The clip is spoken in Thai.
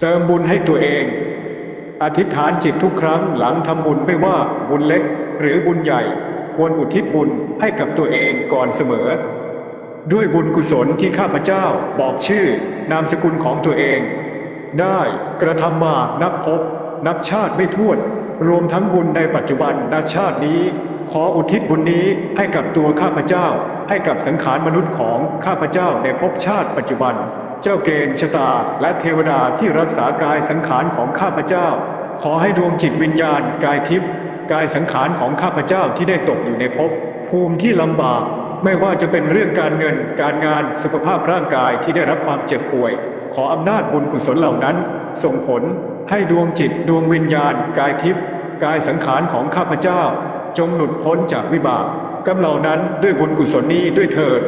เติมบุญให้ตัวเอง อธิษฐานจิตทุกครั้งหลังทำบุญไม่ว่าบุญเล็กหรือบุญใหญ่ ควรอุทิศบุญให้กับตัวเองก่อนเสมอ ด้วยบุญกุศลที่ข้าพเจ้าบอกชื่อนามสกุลของตัวเอง ได้กระทำมานับพบ นับชาติไม่ถ้วน รวมทั้งบุญในปัจจุบันณชาตินี้ ขออุทิศบุญนี้ให้กับตัวข้าพเจ้า ให้กับสังขารมนุษย์ของข้าพเจ้าในภพชาติปัจจุบัน เจ้าเกณฑ์ชะตาและเทวดาที่รักษากายสังขารของข้าพเจ้า ขอให้ดวงจิตวิญญาณกายทิพย์กายสังขารของข้าพเจ้าที่ได้ตกอยู่ในภพภูมิที่ลำบาก ไม่ว่าจะเป็นเรื่องการเงิน การงานสุขภาพร่างกายที่ได้รับความเจ็บป่วย ขออำนาจบุญกุศลเหล่านั้น ส่งผลให้ดวงจิตดวงวิญญาณ กายทิพย์กายสังขารของข้าพเจ้า จงหลุดพ้นจากวิบากกรรมเหล่านั้นด้วยบุญกุศลนี้ด้วยเถิด